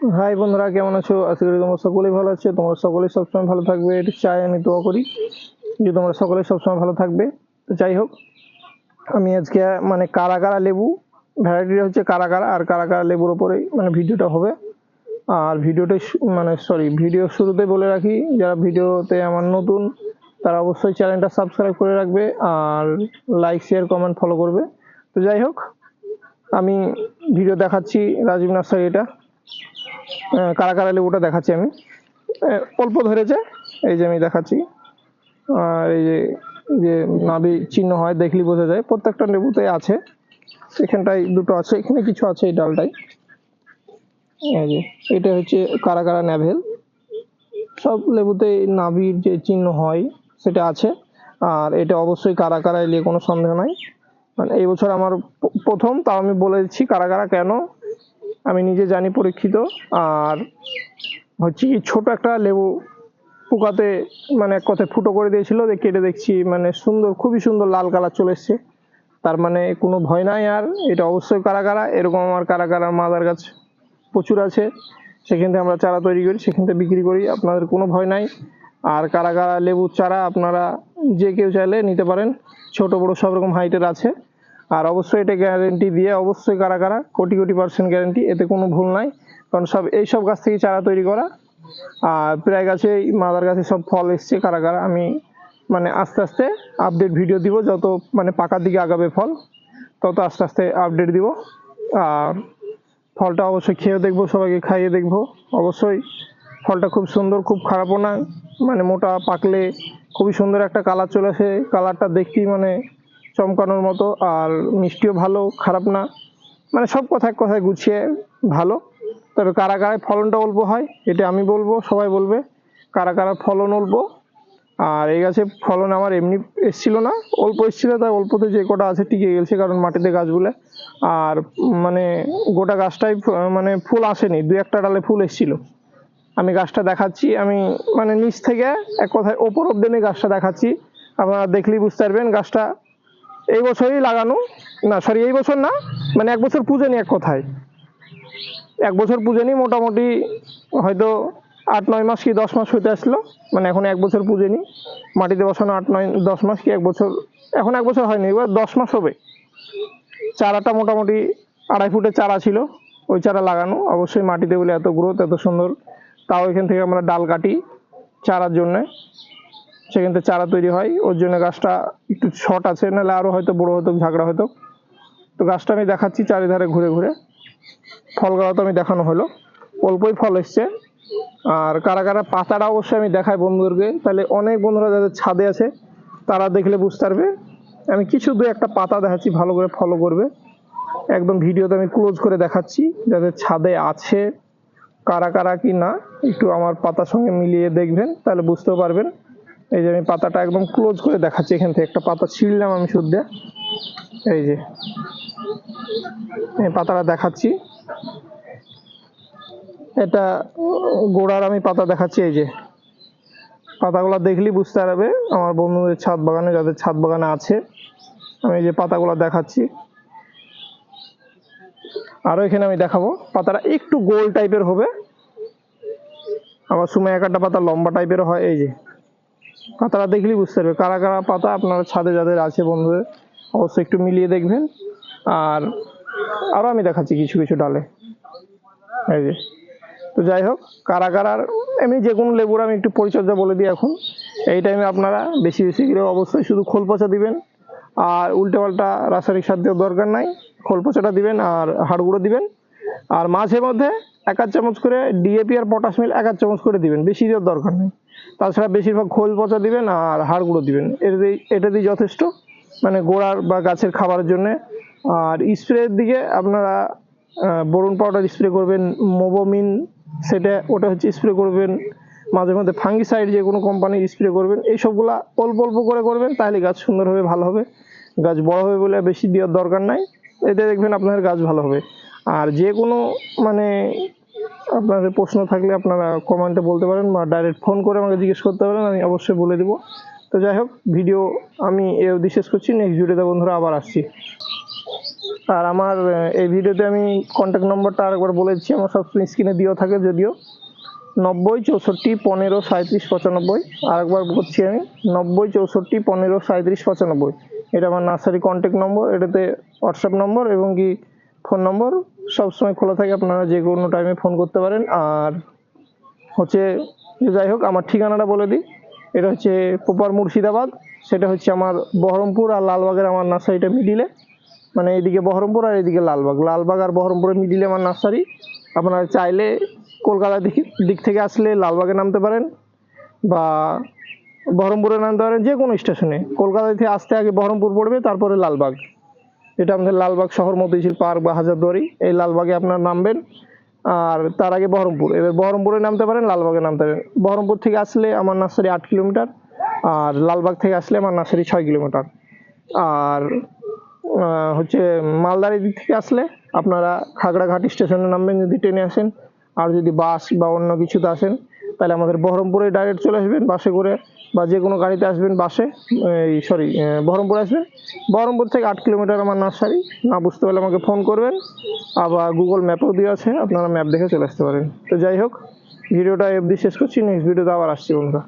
High বন্ধুরা, কেমন আছো? আশা করি তোমরা সকলেই ভালো আছো। তোমরা সকলেই সবসময় ভালো থাকবে, এটা চাই, আমি দোয়া করি যে তোমরা সকলেই সবসময় ভালো থাকবে। তো যাই হোক, আমি আজকে মানে কারা কারা লেবু ভ্যারাইটিটা হচ্ছে কারা কারা আর কারা কারা লেবুর ওপরেই মানে ভিডিওটা হবে। আর ভিডিওটা মানে সরি ভিডিও শুরুতে বলে রাখি, যারা ভিডিওতে আমার নতুন, তারা অবশ্যই চ্যানেলটা সাবস্ক্রাইব করে রাখবে, আর লাইক শেয়ার কমেন্ট ফলো করবে। তো যাই হোক, আমি ভিডিও দেখাচ্ছি রাজীব নার্সারি এটা কারা কারা লেবুটা দেখাচ্ছি আমি। অল্প ধরেছে, এই যে আমি দেখাচ্ছি। আর এই যে নাভি চিহ্ন হয় দেখলি বোঝা যায়। প্রত্যেকটা লেবুতে আছে। এখানটায় দুটো আছে, এখানে কিছু আছে এই ডালটায়। এই যে, এটা হচ্ছে কারা কারা ন্যাভেল। সব লেবুতে নাভির যে চিহ্ন হয়, সেটা আছে। আর এটা অবশ্যই কারা কারা এলে কোনো সন্দেহ নাই। মানে এই বছর আমার প্রথম, তাও আমি বলে দিচ্ছি কারা কারা কেন আমি নিজে জানি পরীক্ষিত, আর হচ্ছে কি ছোট একটা লেবু পোকাতে মানে এক কথায় ফুটো করে দিয়েছিল কেটে দেখছি মানে সুন্দর, খুবই সুন্দর লাল কালার চলে এসছে। তার মানে কোনো ভয় নাই আর, এটা অবশ্যই কারা কারা এরকম আমার কারা কারা মাদার গাছ প্রচুর আছে। সেখান থেকে আমরা চারা তৈরি করি, সেখান থেকে বিক্রি করি, আপনাদের কোনো ভয় নাই। আর কারা কারা লেবুর চারা আপনারা যে কেউ চাইলে নিতে পারেন, ছোট বড় সব রকম হাইটের আছে। আর অবশ্যই এটা গ্যারেন্টি দিয়ে অবশ্যই কারা কারা কোটি কোটি পার্সেন্ট গ্যারেন্টি এতে কোনো ভুল নাই। কারণ সব, এই সব গাছ থেকে চারা তৈরি করা, আর প্রায় গাছে মাদার গাছে সব ফল এসছে কারা কারা। আমি মানে আস্তে আস্তে আপডেট ভিডিও দিব, যত মানে পাকার দিকে আগাবে ফল, তত আস্তে আস্তে আপডেট দিব। আর ফলটা অবশ্যই খেয়ে দেখব, সবাইকে খাইয়ে দেখব। অবশ্যই ফলটা খুব সুন্দর, খুব খারাপও না মানে মোটা পাকলে খুবই সুন্দর একটা কালার চলে আসে। কালারটা দেখতেই মানে চমকানোর মতো, আর মিষ্টিও ভালো, খারাপ না। মানে সব কথায় কথায় গুছিয়ে ভালো। তবে কারা কারায় ফলনটা অল্প হয়, এটা আমি বলব, সবাই বলবে, কারা কারা ফলন অল্প। আর এই গাছে ফলন আমার এমনি এসছিল না, অল্প এসছিল, তাই অল্পতে যে কটা আছে টিকে গেছে কারণ মাটিতে গাছগুলো। আর মানে গোটা গাছটাই মানে ফুল আসেনি দু একটা ডালে ফুল এসছিল। আমি গাছটা দেখাচ্ছি, আমি মানে নিচ থেকে এক কথায় ওপর অব্দি আমি গাছটা দেখাচ্ছি। আপনারা দেখলেই বুঝতে পারবেন, গাছটা এই বছরই লাগানো। না সরি এই বছর না মানে এক বছর পুজেনি এক কথায়। এক বছর পুজেনি মোটামুটি হয়তো আট, নয় মাস কি দশ মাস হইতে আসলো। মানে এখন এক বছর পুজেনি মাটিতে বসানো আট, নয়, দশ মাস কি এক বছর। এখন এক বছর হয়নি, এবার দশ মাস হবে। চারাটা মোটামুটি আড়াই ফুটের চারা ছিল। ওই চারা লাগানো। অবশ্যই মাটিতে বলে এত গ্রোথ, এত সুন্দর। তাও এখান থেকে আমরা ডাল কাটি চারার জন্য। সেখান থেকে চারা তৈরি হয়। ওর জন্য গাছটা একটু শর্ট আছে, নাহলে আরও হয়তো বড় হতো ঝাগড়া হতো। তো গাছটা আমি দেখাচ্ছি চারিধারে ঘুরে ঘুরে। ফলগুলো তো আমি দেখানো হলো। অল্পই ফল এসছে। আর কারা কারা পাতাটা অবশ্যই আমি দেখাই বন্ধুদেরকে। তাহলে অনেক বন্ধুরা যাদের ছাদে আছে, তারা দেখলে বুঝতে পারবে। আমি কিছু দু একটা পাতা দেখাচ্ছি, ভালো করে ফলো করবে। একদম ভিডিওতে আমি ক্লোজ করে দেখাচ্ছি, যাদের ছাদে আছে, কারা কারা কি না, একটু আমার পাতার সঙ্গে মিলিয়ে দেখবেন, তাহলে বুঝতেও পারবেন। এই যে আমি পাতাটা একদম ক্লোজ করে দেখাচ্ছি এখান থেকে, একটা পাতা ছিঁড়লাম আমি শুদ্ধ। এই যে, এই পাতাটা দেখাচ্ছি। এটা গোড়ার আমি পাতা দেখাচ্ছি, এই যে। পাতাগুলো দেখলেই বুঝতে পারবে আমার বন্ধুদের ছাদ বাগানে, যাদের ছাদ বাগানে আছে, আমি এই যে পাতাগুলো দেখাচ্ছি। আরও এখানে আমি দেখাবো, পাতাটা একটু গোল টাইপের হবে। আবার সময় এক একটা পাতা লম্বা টাইপের হয়, এই যে। পাতাটা দেখলেই বুঝতে পারবে। কারা কারা পাতা আপনার ছাদে যাদের আছে বন্ধুদের, অবশ্যই একটু মিলিয়ে দেখবেন। আর আরও আমি দেখাচ্ছি কিছু কিছু ডালে। এই যে। তো যাই হোক, কারা কারার এমনি যে কোনো লেবুর আমি একটু পরিচর্যা বলে দিই এখন। এই টাইমে আপনারা বেশি বেশি করে অবশ্যই শুধু খোল পচা দিবেন। আর উল্টে পাল্টা রাসায়নিক সার দেওয়ার দরকার নাই। খোল পচাটা দিবেন আর হাড় গুঁড়ো দিবেন। আর মাঝে মধ্যে এক চামচ করে ডিএপি আর পটাশ মিল এক চামচ করে দিবেন। বেশি দেওয়ার দরকার নেই। তাছাড়া বেশিরভাগ খোল পচা দিবেন আর হাড় গুঁড়ো দিবেন। এটা দিয়ে যথেষ্ট। মানে গোড়ার বা গাছের খাবারের জন্য। আর স্প্রের দিকে আপনারা বোরন পাউডার স্প্রে করবেন, মোবোমিন সেটা, ওটা হচ্ছে স্প্রে করবেন, মাঝে মধ্যে ফাঙ্গিসাইড যে কোনো কোম্পানির স্প্রে করবেন, এই সবগুলা অল্প অল্প করে করবেন, তাহলে গাছ সুন্দর হবে, ভালো হবে। গাছ বড় হবে বলে বেশি দেওয়ার দরকার নাই। এতে দেখবেন আপনার গাছ ভালো হবে। আর যে কোনো মানে আপনাদের প্রশ্ন থাকলে আপনারা কমেন্টে বলতে পারেন বা ডাইরেক্ট ফোন করে আমাকে জিজ্ঞেস করতে পারেন, আমি অবশ্যই বলে দেবো। তো যাই হোক ভিডিও আমি এ অবধি শেষ করছি। নেক্সট ভিডিওতে বন্ধুরা আবার আসছি। আর আমার এই ভিডিওতে আমি কন্ট্যাক্ট নম্বরটা আরেকবার বলে দিচ্ছি। আমার সবসময় স্ক্রিনে দেওয়া থাকে যদিও। নব্বই, চৌষট্টি, পনেরো সাঁত্রিশ পঁচানব্বই। আরেকবার করছি আমি, নব্বই, চৌষট্টি, পনেরো সাঁত্রিশ পঁচানব্বই। এটা আমার নার্সারি কন্ট্যাক্ট নম্বর এটাতে হোয়াটসঅ্যাপ নম্বর এবং কি ফোন নম্বর সবসময় খোলা থাকে, আপনারা যে কোনো টাইমে ফোন করতে পারেন। আর হচ্ছে, যাই হোক, আমার ঠিকানাটা বলে দিই। এটা হচ্ছে প্রপার মুর্শিদাবাদ, সেটা হচ্ছে আমার বহরমপুর আর লালবাগের আমার নার্সারিটা মিডিলে। মানে এদিকে বহরমপুর আর এদিকে লালবাগ। লালবাগ আর বহরমপুরের মিডিলে আমার নার্সারি। আপনারা চাইলে কলকাতা দিক দিক থেকে আসলে লালবাগে নামতে পারেন বা বহরমপুরে নামতে পারেন, যে কোনো স্টেশনে। কলকাতা থেকে আসতে আগে বহরমপুর পড়বে, তারপরে লালবাগ। এটা আমাদের লালবাগ শহর মতিঝিল পার্ক বা হাজারদুয়ারি এই লালবাগে আপনার নামবেন। আর তার আগে বহরমপুর। এবার বহরমপুরে নামতে পারেন, লালবাগে নামতে পারেন। বহরমপুর থেকে আসলে আমার নার্সারি আট কিলোমিটার, আর লালবাগ থেকে আসলে আমার নার্সারি ছয় কিলোমিটার। আর হচ্ছে মালদার দিক থেকে আসলে আপনারা খাগড়াঘাট স্টেশনে নামবেন যদি ট্রেনে আসেন। আর যদি বাস বা অন্য কিছুতে আসেন তাহলে আমাদের বহরমপুরে ডাইরেক্ট চলে আসবেন, বাসে করে বা যে কোনো গাড়িতে আসবেন, বাসে, এই সরি বহরমপুর আসবেন। বহরমপুর থেকে আট কিলোমিটার আমার নার্সারি। না বুঝতে পারলে আমাকে ফোন করবেন। আবার গুগল ম্যাপও দিয়ে আছে, আপনারা ম্যাপ দেখে চলে আসতে পারেন। তো যাই হোক, ভিডিওটা অবধি শেষ করছি নেক্সট ভিডিওতে আবার আসছি বন্ধুরা।